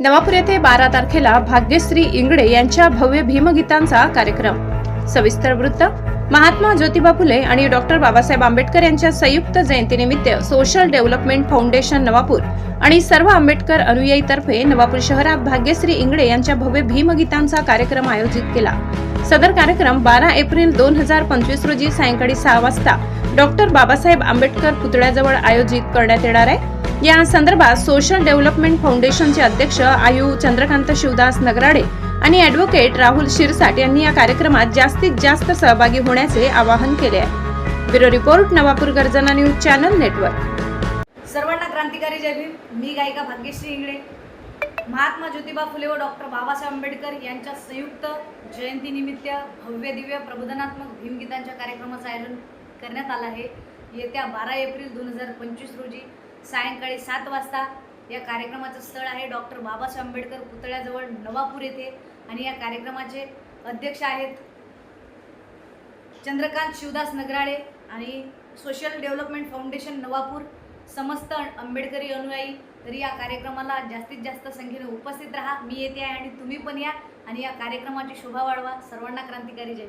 नवापूर येथे बारा तारखेला भाग्यश्री इंगडे यांच्या भव्य भीमगीतांचा कार्यक्रम. सविस्तर वृत्त महात्मा ज्योतिबा फुले आणि डॉक्टर बाबासाहेब आंबेडकर यांच्या संयुक्त जयंतीनिमित्त सोशल डेव्हलपमेंट फाउंडेशन नवापूर आणि सर्व आंबेडकर अनुयायीतर्फे नवापूर शहरात भाग्यश्री इंगडे यांच्या भव्य भीमगीतांचा कार्यक्रम आयोजित केला. सदर कार्यक्रम बारा एप्रिल दोन हजार पंचवीस रोजी सायंकाळी सहा वाजता डॉक्टर बाबासाहेब आंबेडकर पुतळ्याजवळ आयोजित करण्यात येणार आहे. या संदर्भात सोशल डेव्हलपमेंट फाउंडेशनचे अध्यक्ष आयु चंद्रकांत शिवदास नगराडे आणि ॲडव्होकेट राहुल शिरसाट यांनी या कार्यक्रमात जास्तीत जास्त सहभागी होण्याचे आवाहन केले आहे. ब्युरो रिपोर्ट नवापूर गर्जना न्यूज चॅनल नेटवर्क. सर्वांना क्रांतिकारी जय भीम. मी गायिका भाग्यश्री इंगळे. महात्मा ज्योतिबा फुले व डॉक्टर बाबासाहेब आंबेडकर यांच्या संयुक्त जयंतीनिमित्त भव्य दिव्य प्रबोधनात्मक भीमगीतांच्या कार्यक्रमाचं आयोजन करण्यात आलं आहे. येत्या बारा एप्रिल दोन हजार पंचवीस रोजी सायंकाळी सात वाजता या कार्यक्रमाचं स्थळ आहे. डॉक्टर बाबासाहेब आंबेडकर पुतळ्याजवळ नवापूर येथे. आणि या कार्यक्रमाचे अध्यक्ष आहेत चंद्रकांत शिवदास नगराळे आणि सोशल डेव्हलपमेंट फाउंडेशन नवापूर. समस्त आंबेडकरी अनुयायी तरी या कार्यक्रमाला जास्तीत जास्त संख्येने उपस्थित राहा. मी येते आहे आणि तुम्ही पण या. आणि या कार्यक्रमाची शोभा वाढवा. सर्वांना क्रांतिकारी जय